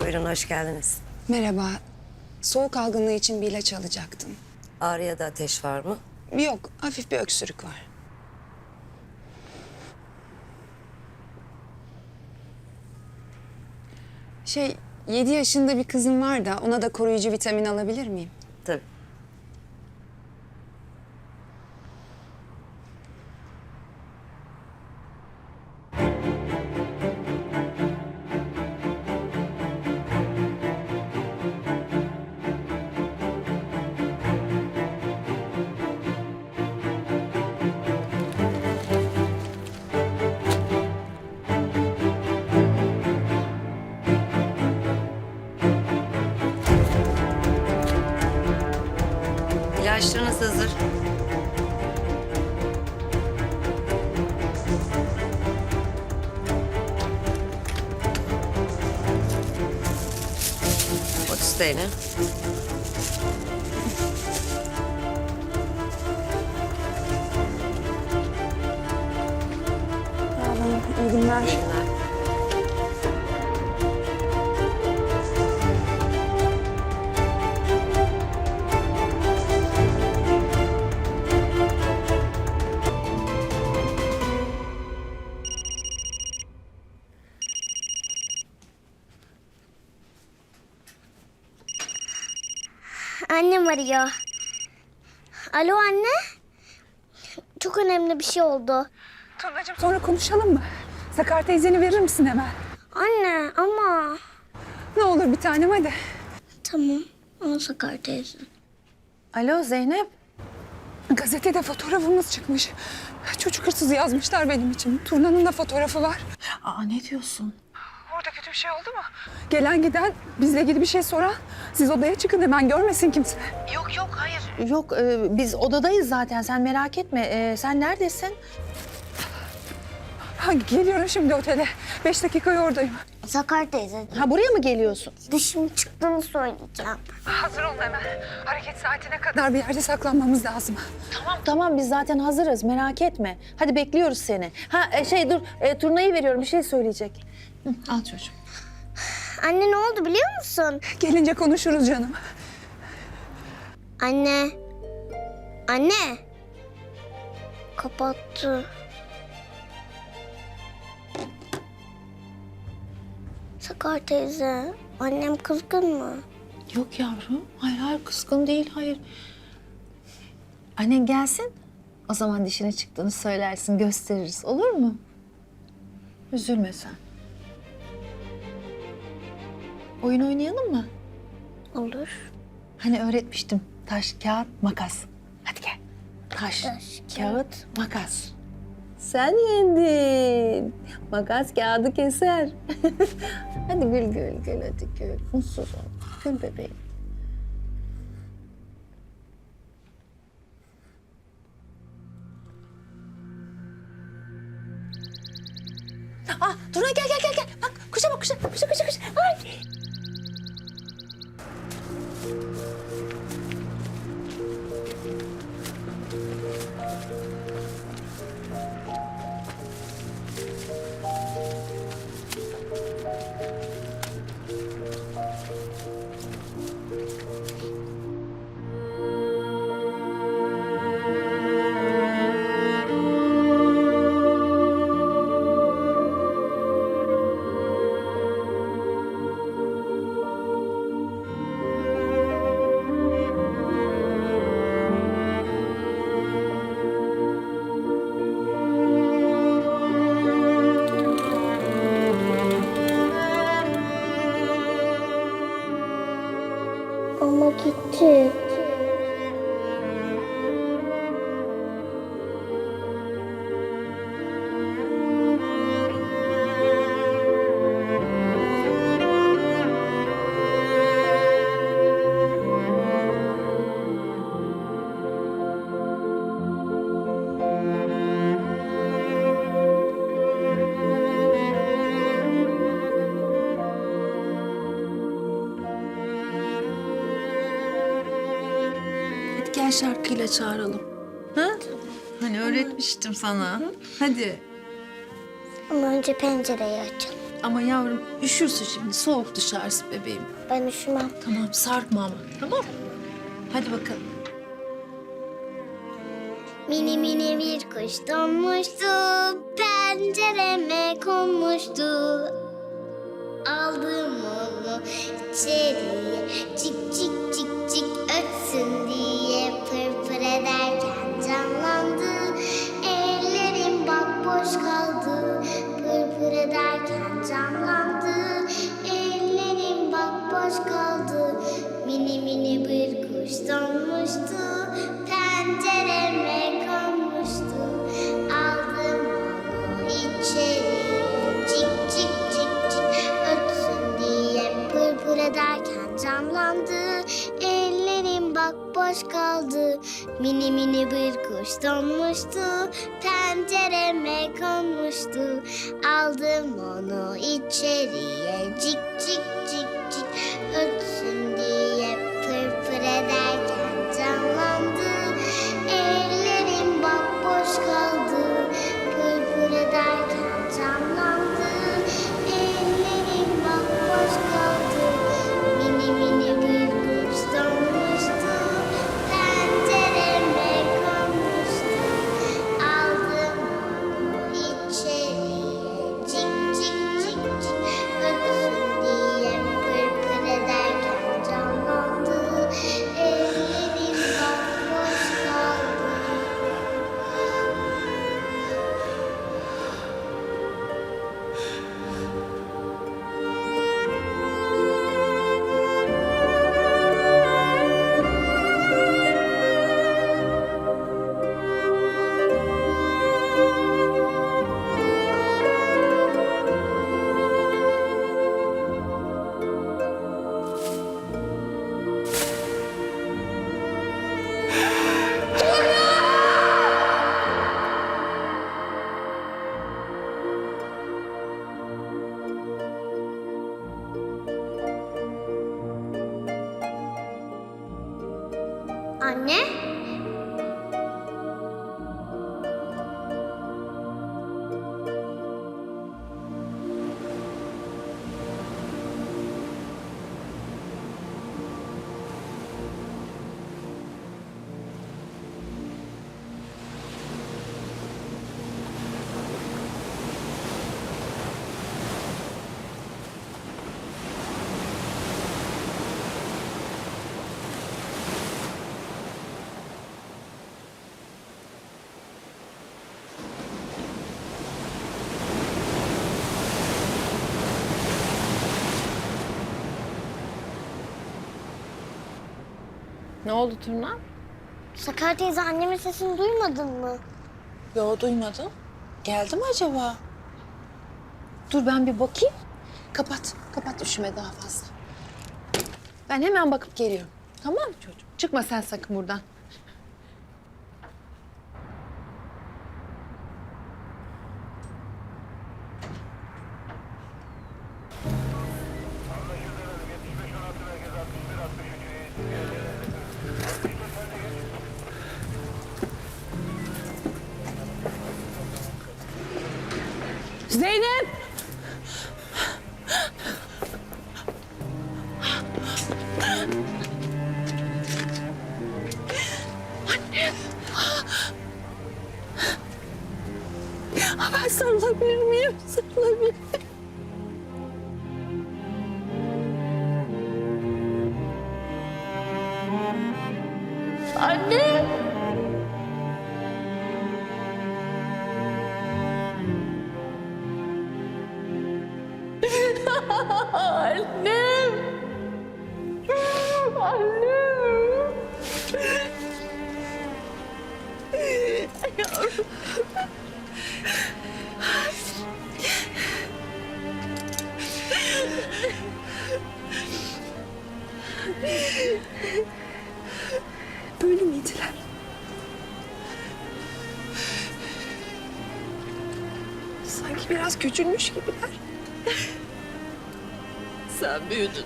Buyurun hoş geldiniz. Merhaba. Soğuk algınlığı için bir ilaç alacaktım. Ağrı ya da ateş var mı? Yok, hafif bir öksürük var. Şey, 7 yaşında bir kızım var da ona da koruyucu vitamin alabilir miyim? Tabii. İlaçlarınız hazır. Otuz TL. Sağ arıyor. Alo anne. Çok önemli bir şey oldu. Turnacığım sonra konuşalım mı? Sakar teyzeni verir misin hemen? Anne ama. Ne olur bir tanem hadi. Tamam. Ama Sakar teyze. Alo Zeynep. Gazetede fotoğrafımız çıkmış. Çocuk hırsızı yazmışlar benim için. Turnanın da fotoğrafı var. Aa ne diyorsun? Orada kötü bir şey oldu mu? Gelen giden bizle ilgili bir şey soran. Siz odaya çıkın hemen görmesin kimse. Yok e, biz odadayız zaten sen merak etme. E, sen neredesin? Ha, geliyorum şimdi otele. Beş dakikaya oradayım. Sakar teyze. Ha buraya mı geliyorsun? Dışım çıktığını söyleyeceğim. Hazır olun hemen. Hareket saatine kadar bir yerde saklanmamız lazım. Tamam tamam biz zaten hazırız merak etme. Hadi bekliyoruz seni. Ha e, şey dur e, turnayı veriyorum bir şey söyleyecek. Hı, al çocuğum. Anne ne oldu biliyor musun? Gelince konuşuruz canım. Anne. Anne. Kapattı. Sakar teyze, annem kızgın mı? Yok yavrum. Hayır hayır kızgın değil hayır. Annen gelsin. O zaman dişine çıktığını söylersin gösteririz olur mu? Üzülme sen. Oyun oynayalım mı? Olur. Hani öğretmiştim. Taş, kağıt, makas. Hadi gel. Taş, Taş, kağıt, makas. Sen yendin. Makas kağıdı keser. hadi gül gül gül hadi gül. Mutsuz ol. Gül bebeğim. Ah, Tuna gel gel gel gel. Bak kuşa bak kuşa. Kuşa kuşa şarkıyla çağıralım. Ha? Hani öğretmiştim sana. Hadi. Ama önce pencereyi açalım. Ama yavrum üşürsün şimdi. Soğuk dışarısı bebeğim. Ben üşümem. Tamam sarkma ama. Tamam. Hadi bakalım. Mini mini bir kuş donmuştu, pencereme konmuştu. Aldım onu içeriye, cik cik cik canlandı. Ellerim bak boş kaldı, mini mini bir kuş donmuştu. Pencereme konmuştu, aldım onu içeriye. Cik cik Anne? Ne oldu Turna? Sakar teyze annemin sesini duymadın mı? Yo duymadım. Geldi mi acaba? Dur ben bir bakayım. Kapat. Kapat üşüme daha fazla. Ben hemen bakıp geliyorum. Tamam mı çocuğum? Çıkma sen sakın buradan. Miyim? Sarılabilir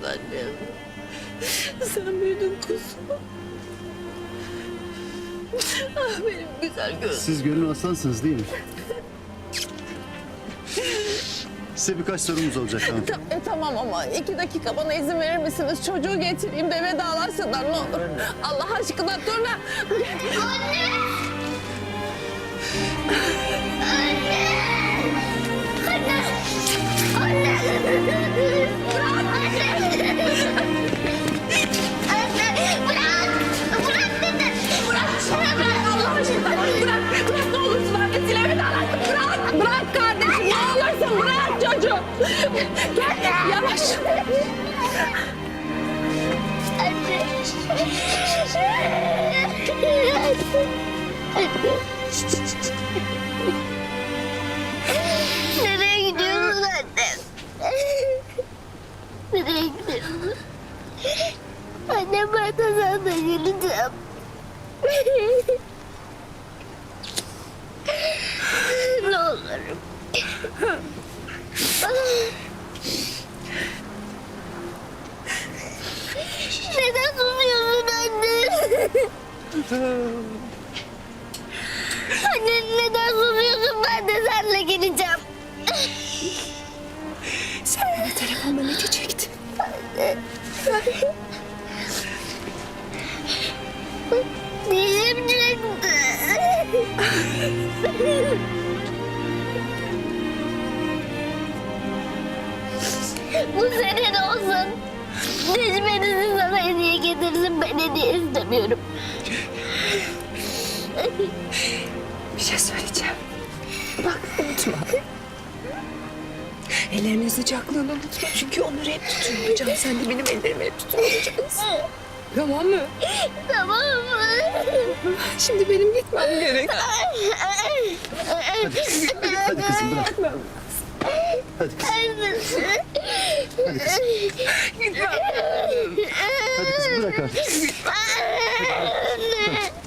büyüdün annem. Sen büyüdün kuzum. Ah benim güzel gözüm. Siz gönül aslansınız değil mi? Size birkaç sorumuz olacak hanımefendi. E, tamam ama iki dakika bana izin verir misiniz? Çocuğu getireyim de vedalaşsınlar ne olur. Allah aşkına dur lan. Anne Bırak, kardeşim ne olursun bırak çocuğu. Gel, yavaş. Nereye gidiyorsun anne? Nereye gidiyorsun? Anne ben de sana geleceğim. Bu senin olsun. Dişmenizi sana hediye getirsin. Ben hediye istemiyorum. Bir şey söyleyeceğim. Bak unutma. Ellerinin sıcaklığını unutma. Çünkü onları hep tutuyor. Sen de benim ellerimi hep tutuyor. Tamam mı? Tamam mı? Şimdi benim gitmem gerek. Hadi kızım bırak. Hadi kızım. Hadi kızım. Hadi kızım bırak artık. Anne. Anne.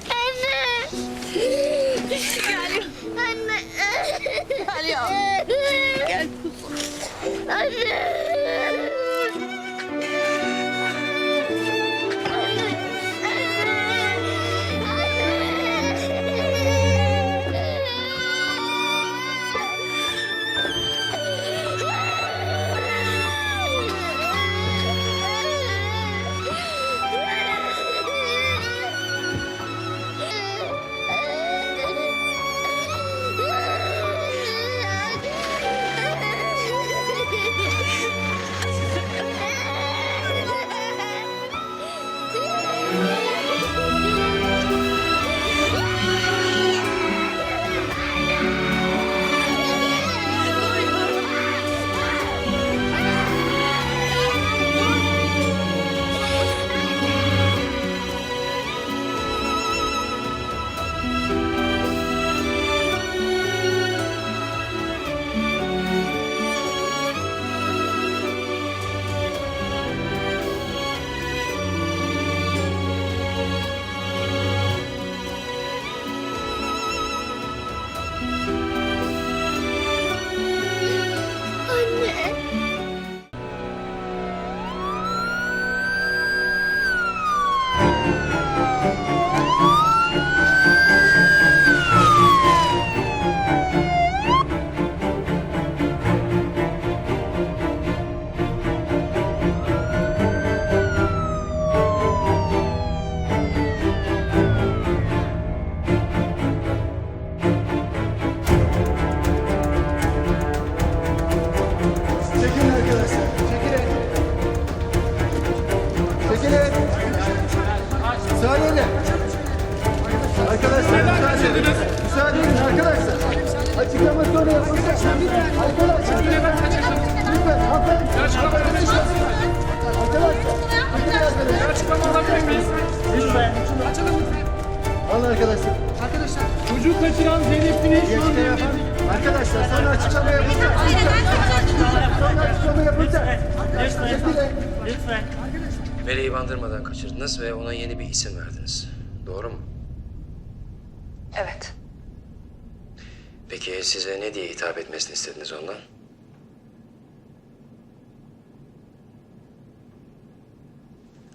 Peki size ne diye hitap etmesini istediniz ondan?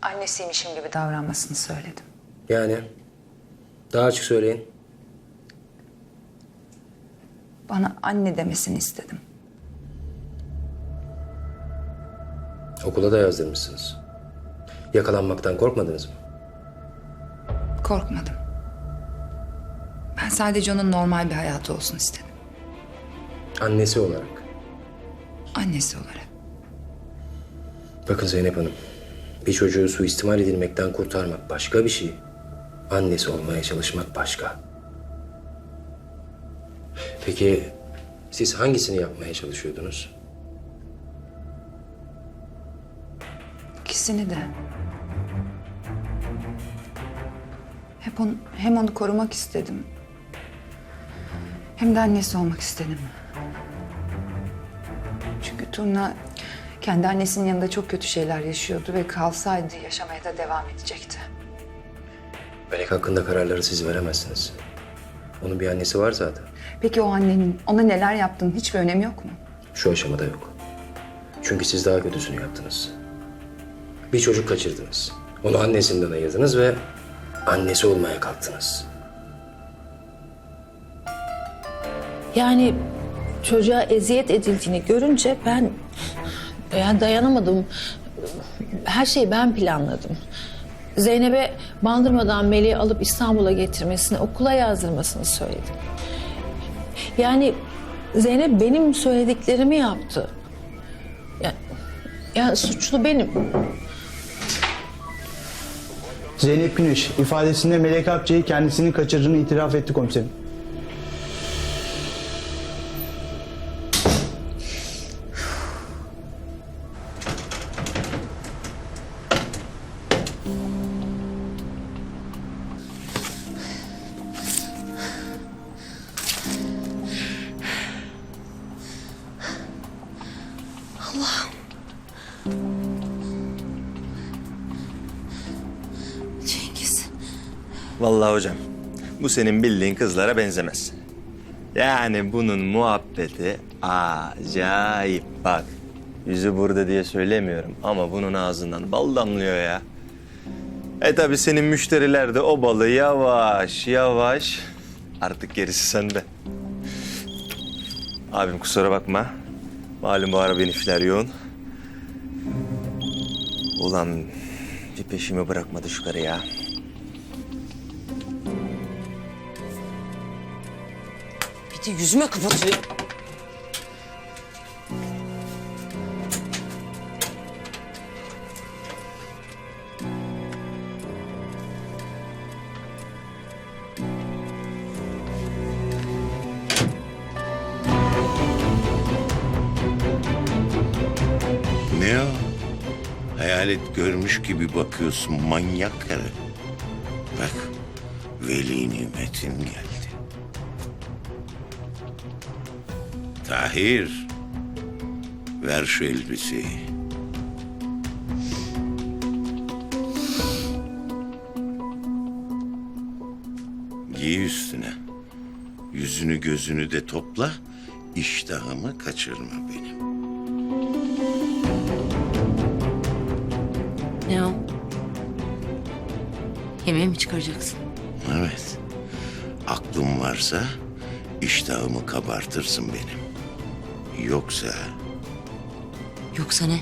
Annesiymişim gibi davranmasını söyledim. Yani daha açık söyleyin. Bana anne demesini istedim. Okula da yazdırmışsınız. Yakalanmaktan korkmadınız mı? Korkmadım. Ben sadece onun normal bir hayatı olsun istedim. Annesi olarak. Annesi olarak. Bakın Zeynep Hanım, bir çocuğu suistimal edilmekten kurtarmak başka bir şey. Annesi olmaya çalışmak başka. Peki siz hangisini yapmaya çalışıyordunuz? İkisini de. Hep onu, hem onu korumak istedim. Hem de annesi olmak istedim. Çünkü Turna kendi annesinin yanında çok kötü şeyler yaşıyordu ve kalsaydı yaşamaya da devam edecekti. Melek hakkında kararları siz veremezsiniz. Onun bir annesi var zaten. Peki o annenin ona neler yaptığının hiçbir önemi yok mu? Şu aşamada yok. Çünkü siz daha kötüsünü yaptınız. Bir çocuk kaçırdınız. Onu annesinden ayırdınız ve annesi olmaya kalktınız. Yani çocuğa eziyet edildiğini görünce ben yani dayanamadım. Her şeyi ben planladım. Zeynep'e bandırmadan Melih'i alıp İstanbul'a getirmesini, okula yazdırmasını söyledim. Yani Zeynep benim söylediklerimi yaptı. Yani, yani suçlu benim. Zeynep Güneş ifadesinde Melek Akçay'ı kendisinin kaçırdığını itiraf etti komiserim. Hocam bu senin bildiğin kızlara benzemez. Yani bunun muhabbeti acayip bak. Yüzü burada diye söylemiyorum ama bunun ağzından bal damlıyor ya. E tabi senin müşteriler de o balı yavaş yavaş artık gerisi sende. Abim kusura bakma. Malum bu ara benim işler yoğun. Ulan bir peşimi bırakmadı şu karı ya. De yüzüme kapatıyor. Ne o? Hayalet görmüş gibi bakıyorsun manyak karı. Bak veli nimetin geldi. Tahir ver şu elbiseyi. Giy üstüne. Yüzünü gözünü de topla. İştahımı kaçırma benim. Ne o? Yemeğe mi çıkaracaksın? Evet. Aklım varsa iştahımı kabartırsın benim. Yoksa Yoksa ne?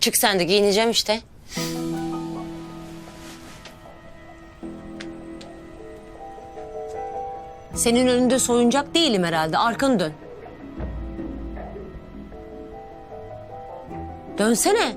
Çık sen de giyineceğim işte. Senin önünde soyuncak değilim herhalde. Arkanı dön. Dönsene.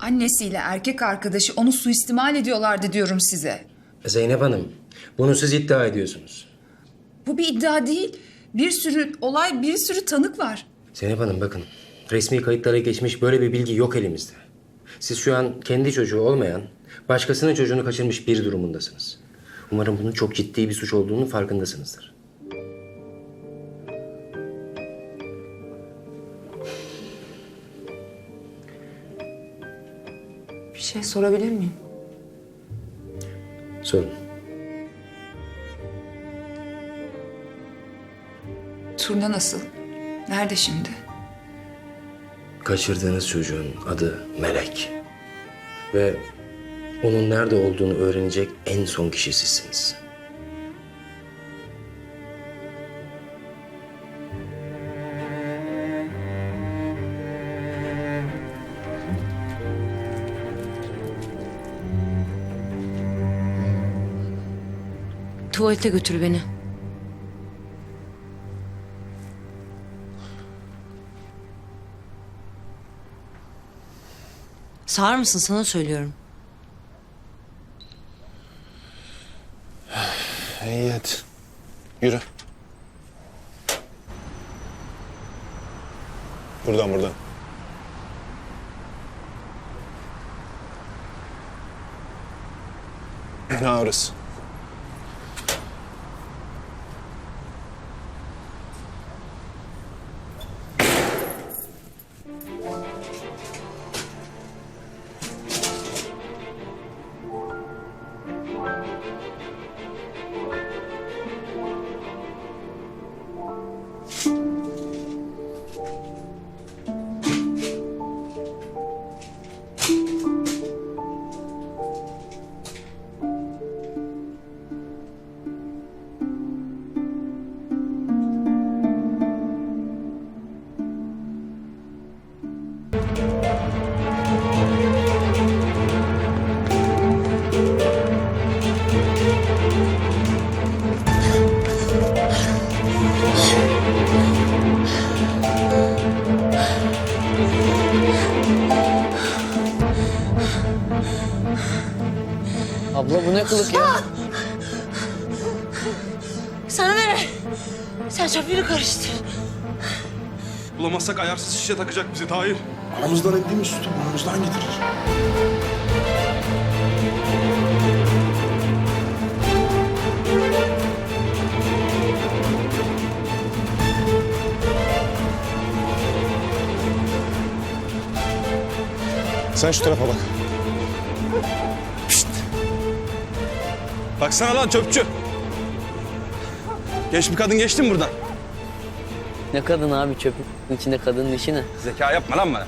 Annesiyle erkek arkadaşı onu suistimal ediyorlardı diyorum size. Zeynep Hanım, bunu siz iddia ediyorsunuz. Bu bir iddia değil. Bir sürü olay, bir sürü tanık var. Zeynep Hanım bakın, resmi kayıtlara geçmiş böyle bir bilgi yok elimizde. Siz şu an kendi çocuğu olmayan, başkasının çocuğunu kaçırmış bir durumundasınız. Umarım bunun çok ciddi bir suç olduğunu farkındasınızdır. Bir şey sorabilir miyim? Sorun. Turna nasıl? Nerede şimdi? Kaçırdığınız çocuğun adı Melek. Ve onun nerede olduğunu öğrenecek en son kişi sizsiniz. Tuvalete götür beni. Sağır mısın sana söylüyorum. İyi hadi. Yürü. Buradan buradan. Ha orası. Abla bu ne kılık ya? Sana ne? Sen çöpleri karıştır. Bulamazsak ayarsız şişe takacak bizi Tahir. Aramızdan ettiğimiz sütü burnumuzdan getirir. Sen şu tarafa bak. Baksana lan çöpçü. Genç bir kadın geçti mi buradan? Ne kadın abi çöpün içinde kadının işi ne? Zeka yapma lan bana.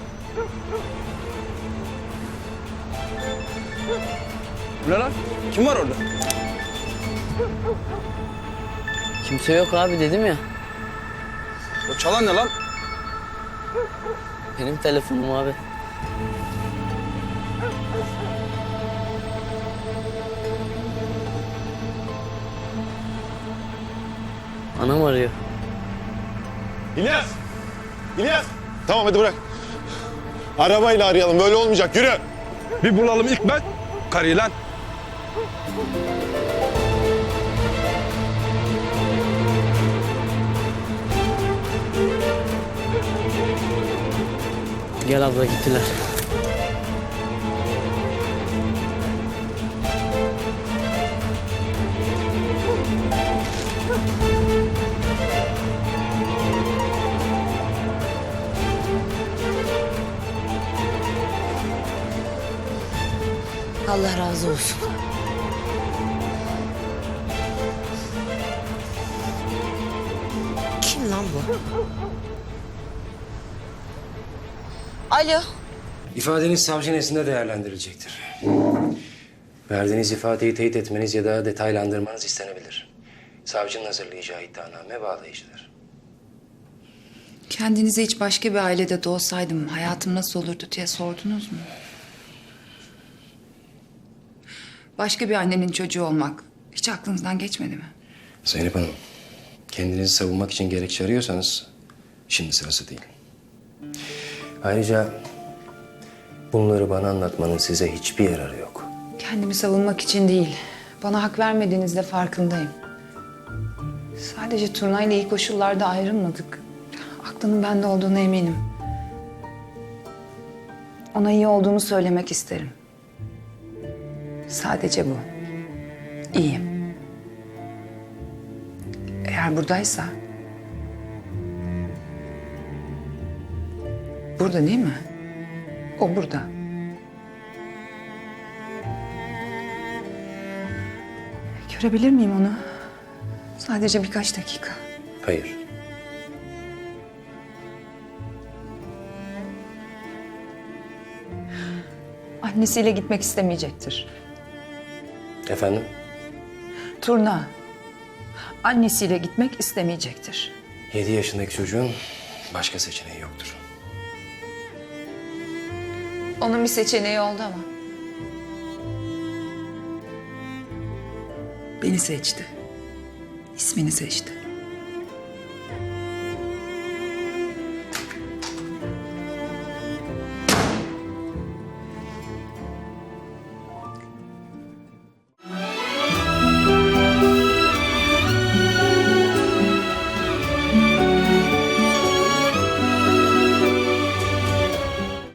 Bu ne lan? Kim var orada? Kimse yok abi dedim ya. O çalan ne lan? Benim telefonum abi. Anam arıyor. İlyas! İlyas! Tamam hadi bırak. Arabayla arayalım böyle olmayacak yürü. Bir bulalım ilk ben. Karıyı lan. Gel abla gittiler. Razı olsun. Kim lan bu? Alo. İfadeniz savcı nezdinde değerlendirilecektir. Verdiğiniz ifadeyi teyit etmeniz ya da detaylandırmanız istenebilir. Savcının hazırlayacağı iddianame bağlayıcıdır. Kendinize hiç başka bir ailede doğsaydım hayatım nasıl olurdu diye sordunuz mu? Başka bir annenin çocuğu olmak hiç aklınızdan geçmedi mi? Zeynep Hanım, kendinizi savunmak için gerekçe arıyorsanız şimdi sırası değil. Ayrıca bunları bana anlatmanın size hiçbir yararı yok. Kendimi savunmak için değil. Bana hak vermediğinizde farkındayım. Sadece Turna ile iyi koşullarda ayrılmadık. Aklının bende olduğuna eminim. Ona iyi olduğumu söylemek isterim. Sadece bu. İyiyim. Eğer buradaysa... Burada değil mi? O burada. Görebilir miyim onu? Sadece birkaç dakika. Hayır. Annesiyle gitmek istemeyecektir. Efendim? Turna. Annesiyle gitmek istemeyecektir. Yedi yaşındaki çocuğun başka seçeneği yoktur. Onun bir seçeneği oldu ama. Beni seçti. İsmini seçti.